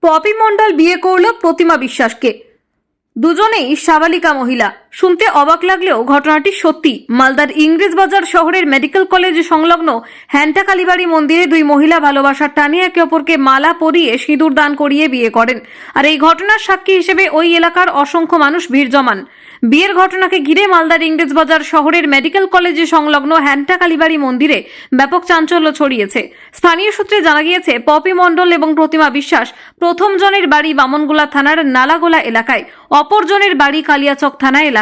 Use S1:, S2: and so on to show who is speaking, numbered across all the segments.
S1: Poppy মণ্ডল বিয়ে করল প্রতিমা বিশ্বাসকে। দুজনেই সাবালিকা মহিলা। শুনতে অবাক লাগলেও ঘটনাটি সত্যি। মালদার ইংরেজ বাজার শহরের মেডিকেল কলেজ সংলগ্ন হ্যান্টা কালীবাড়ি মন্দিরে দুই মহিলা ভালোবাসার টানে একে অপরকে মালা পরিয়ে সিঁদুর দান করিয়ে বিয়ে করেন। আর এই ঘটনার সাক্ষী হিসেবে ওই এলাকার অসংখ্য মানুষ ভিড় জমান। বিয়ের ঘটনাকে ঘিরে মালদার ইংরেজ বাজার শহরের মেডিকেল কলেজে সংলগ্ন হ্যান্টা কালীবাড়ি মন্দিরে ব্যাপক চাঞ্চল্য ছড়িয়েছে। স্থানীয় সূত্রে জানা গিয়েছে, পপি মণ্ডল এবং প্রতিমা বিশ্বাস প্রথম জনের বাড়ি বামনগোলা থানার নালাগোলা এলাকায়, অপরজনের বাড়ি কালিয়াচক থানা এলাকায়।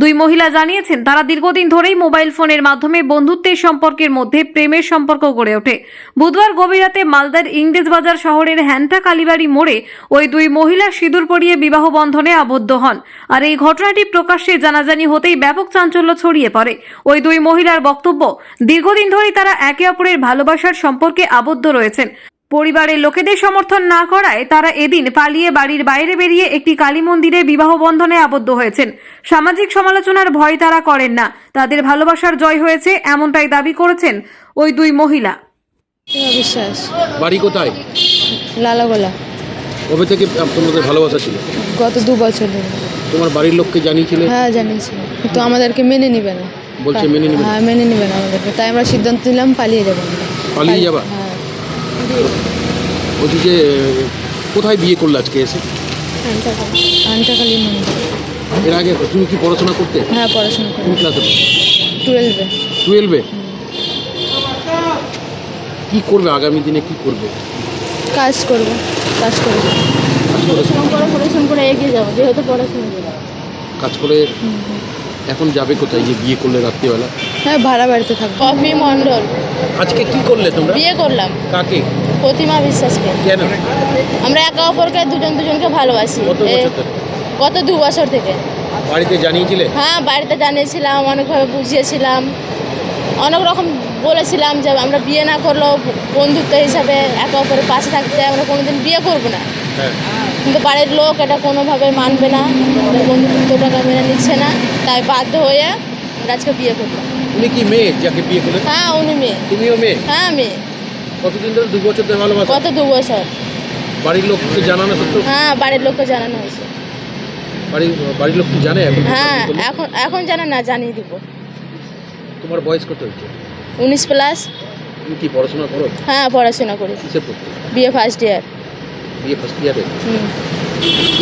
S1: দুই মহিলা জানিয়েছেন, তারা দীর্ঘদিন ধরেই মোবাইল ফোনের মাধ্যমে বন্ধুত্বের সম্পর্কের মধ্যে প্রেমের সম্পর্ক গড়ে ওঠে। বুধবার গভীর রাতে মালদার ইংরেজ বাজার শহরের হ্যান্টা কালীবাড়ি মোড়ে ওই দুই মহিলা সিঁদুর পরিয়ে বিবাহ বন্ধনে আবদ্ধ হন। আর এই ঘটনাটি প্রকাশ্যে জানাজানি হতেই ব্যাপক চাঞ্চল্য ছড়িয়ে পড়ে। ওই দুই মহিলার বক্তব্য, দীর্ঘদিন ধরেই তারা একে অপরের ভালোবাসার সম্পর্কে আবদ্ধ রয়েছেন। পরিবারের লোকেদের সমর্থন না করায় তারা এদিন পালিয়ে বাড়ির বাইরে বেরিয়ে একটি কালী মন্দিরে বিবাহ বন্ধনে আবদ্ধ হয়েছেন। সামাজিক সমালোচনার ভয় তারা করেন না। তাদের ভালোবাসার জয় হয়েছে এমনটাই দাবি করেছেন ওই দুই মহিলা।
S2: বিশ্বাস
S3: বাড়ি কোথায়?
S2: লালাগোলা।
S3: কবে থেকে তোমাদের ভালোবাসা ছিল?
S2: গত দু বছর ধরে।
S3: তোমার বাড়ির লোককে জানিয়েছিলে?
S2: হ্যাঁ জানিয়েছি কিন্তু আমাদেরকে মেনে নিবে না।
S3: বলছে মেনে নিবে
S2: হ্যাঁ মেনে নিবে না আমাদেরকে। তাই আমরা সিদ্ধান্ত নিলাম পালিয়ে যাব।
S3: পালিয়ে যাবা?
S2: হ্যাঁ
S3: বলছি যে কোথায় বিয়ে করলে আজকে এসে?
S2: আনটাকালী মন্দির।
S3: এর আগে তুমি কি পড়াশোনা করতে?
S2: হ্যাঁ পড়াশোনা করি।
S3: কোন ক্লাসে?
S2: টুয়েলভে।
S3: টুয়েলভে? কি করবে আগামী দিনে? কি করবে?
S2: কাজ করব কাজ করব।
S3: কাজ করে?
S2: করে এগিয়ে যাব যেহেতু পড়াশোনা করব
S3: কাজ করে এখন যাবে কোথায়? যে বিয়ে করলে রাত্রিবেলা?
S2: হ্যাঁ ভাড়া বাড়িতে থাকব।
S4: পপি মণ্ডল।
S3: আজকে কি করলে তোমরা?
S4: বিয়ে করলাম।
S3: কাকে?
S4: প্রতিমা বিশ্বাসকে।
S3: কেন?
S4: আমরা একে অপরকে দুজন দুজনকে ভালোবাসি।
S3: কত বছর ধরে?
S4: গত দু বছর থেকে।
S3: বাড়িতে জানিয়েছিলে?
S4: হ্যাঁ বাড়িতে জানিয়েছিলাম অনেকভাবে বুঝিয়েছিলাম। অনেক রকম বলেছিলাম যে আমরা বিয়ে না করলেও বন্ধুত্ব হিসাবে একে অপরের পাশে থাকতে চাই, আমরা কোনোদিন বিয়ে করব না।
S3: হ্যাঁ।
S4: কিন্তু বাড়ির লোক এটা কোনোভাবে মানবে না। আমাদের বন্ধুত্বটাকে মেনে নিচ্ছে না। তাই বাধ্য হয়ে আমরা আজকে বিয়ে করলাম।
S3: তুমি কি মেয়ে যাকে বিয়ে করলে
S4: হ্যাঁ উনি মেয়ে।
S3: তুমিও মেয়ে?
S4: হ্যাঁ মেয়ে।
S3: কতদিন ধরে দু বছর ধরে ভালোবাসা?
S4: গত দু বছর?
S3: বাড়ির লোককে জানানো সত্য?
S4: হ্যাঁ বাড়ির লোককে জানানো হয়েছে।
S3: বাড়ির বাড়ির লোক কি জানে এখন
S4: হ্যাঁ এখন এখন জানা না জানিয়ে দিব।
S3: তোমার বয়স কত হচ্ছে
S4: উনিশ প্লাস
S3: তুমি কি পড়াশোনা করো?
S4: হ্যাঁ পড়াশোনা করি।
S3: কিসে পড়তে?
S4: বিএ ফার্স্ট ইয়ার
S3: বিয়ে ফার্স্ট ইয়ারে
S4: হুম।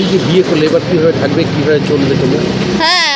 S3: এই যে বিয়ে করলে এবার কীভাবে থাকবে কীভাবে চলবে তোমরা?
S4: হ্যাঁ